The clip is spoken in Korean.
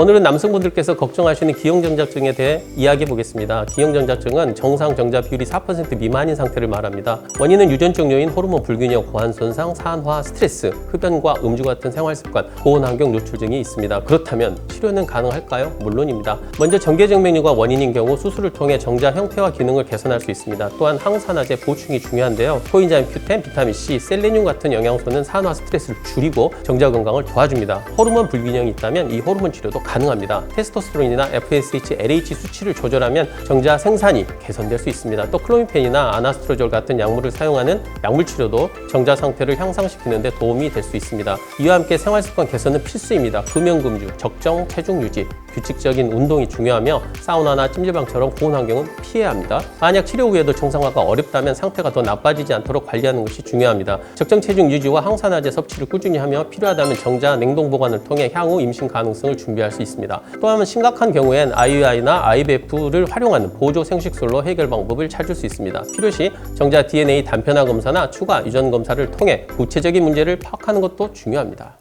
오늘은 남성분들께서 걱정하시는 기형정자증에 대해 이야기해 보겠습니다. 기형정자증은 정상 정자 비율이 4% 미만인 상태를 말합니다. 원인은 유전적 요인, 호르몬 불균형, 고환 손상, 산화, 스트레스, 흡연과 음주 같은 생활 습관, 고온 환경 노출 등이 있습니다. 그렇다면 치료는 가능할까요? 물론입니다. 먼저 전개증명류가 원인인 경우 수술을 통해 정자 형태와 기능을 개선할 수 있습니다. 또한 항산화제 보충이 중요한데요. 코인자인 퓨텐, 비타민 C, 셀레늄 같은 영양소는 산화 스트레스를 줄이고 정자 건강을 도와줍니다. 호르몬 불균형이 있다면 이 호르몬 치료도 가능합니다. 테스토스테론이나 FSH, LH 수치를 조절하면 정자 생산이 개선될 수 있습니다. 또 클로미펜이나 아나스트로졸 같은 약물을 사용하는 약물 치료도 정자 상태를 향상시키는 데 도움이 될 수 있습니다. 이와 함께 생활 습관 개선은 필수입니다. 금연 금주, 적정 체중 유지, 규칙적인 운동이 중요하며 사우나나 찜질방처럼 고온 환경은 피해야 합니다. 만약 치료 후에도 정상화가 어렵다면 상태가 더 나빠지지 않도록 관리하는 것이 중요합니다. 적정 체중 유지와 항산화제 섭취를 꾸준히 하며 필요하다면 정자 냉동 보관을 통해 향후 임신 가능성을 준비할 수 있습니다. 또한 심각한 경우엔 IUI나 IVF를 활용하는 보조 생식술로 해결 방법을 찾을 수 있습니다. 필요시 정자 DNA 단편화 검사나 추가 유전 검사를 통해 구체적인 문제를 파악하는 것도 중요합니다.